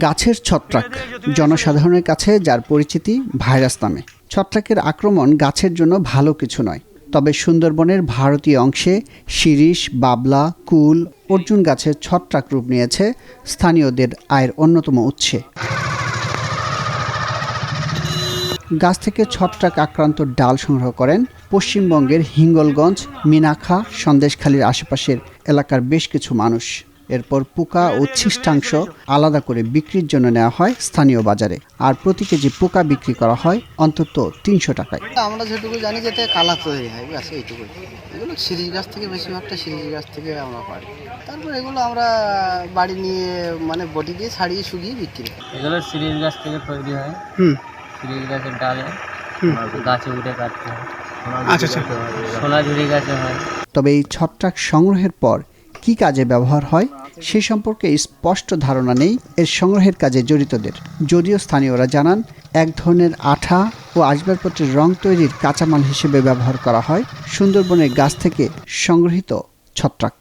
গাছের ছত্রাক, জনসাধারণের কাছে যার পরিচিতি ভাইরাস নামে। ছত্রাকের আক্রমণ গাছের জন্য ভালো কিছু নয়। তবে সুন্দরবনের ভারতীয় অংশে শিরিষ, বাবলা, কুল অর্জুন গাছের ছত্রাক রূপ নিয়েছে স্থানীয়দের আয়ের অন্যতম উৎসে। গাছ থেকে ছত্রাক আক্রান্ত ডাল সংগ্রহ করেন পশ্চিমবঙ্গের হিঙ্গলগঞ্জ মিনাখা সন্দেশখালীর আশেপাশের এলাকার বেশ কিছু মানুষ। এরপর পোকা ও ছিষ্টাংশ আলাদা করে বিক্রির জন্য নেওয়া হয় স্থানীয় বাজারে। আর প্রতি কেজি পোকা বিক্রি করা হয় অন্তত তিনশো টাকায়। আমরা যেটুকু জানি যাতে কালা তৈরি হয় ব্যাস এইটুকু এগুলো সিরিজ গাছ থেকে বেশিরভাগটা সিরিজ গাছ থেকে আমরা পাই। তারপর এগুলো আমরা বাড়ি নিয়ে মানে বটি দিয়ে ছাড়িয়ে শুকিয়ে বিক্রি করি। এগুলো সিরিজ গাছ থেকে তৈরি হয়। হুম। সিরিজ গাছের ডালে গাছে উঠে কাটতে হয়। আচ্ছা আচ্ছা। সোনাঝুরি গাছে হয়। তবে এই ছত্রাক সংগ্রহের পর কি কাজে ব্যবহার হয় সে সম্পর্কে স্পষ্ট ধারণা নেই। এর সংগ্রহের কাজে জড়িতদের। যদিও স্থানীয়রা জানান, এক ধরনের আঠা ও আসবাবপত্রের রং তৈরির কাঁচামাল হিসেবে ব্যবহার করা হয়। সুন্দরবনের গাছ থেকে সংগৃহীত ছত্রাক।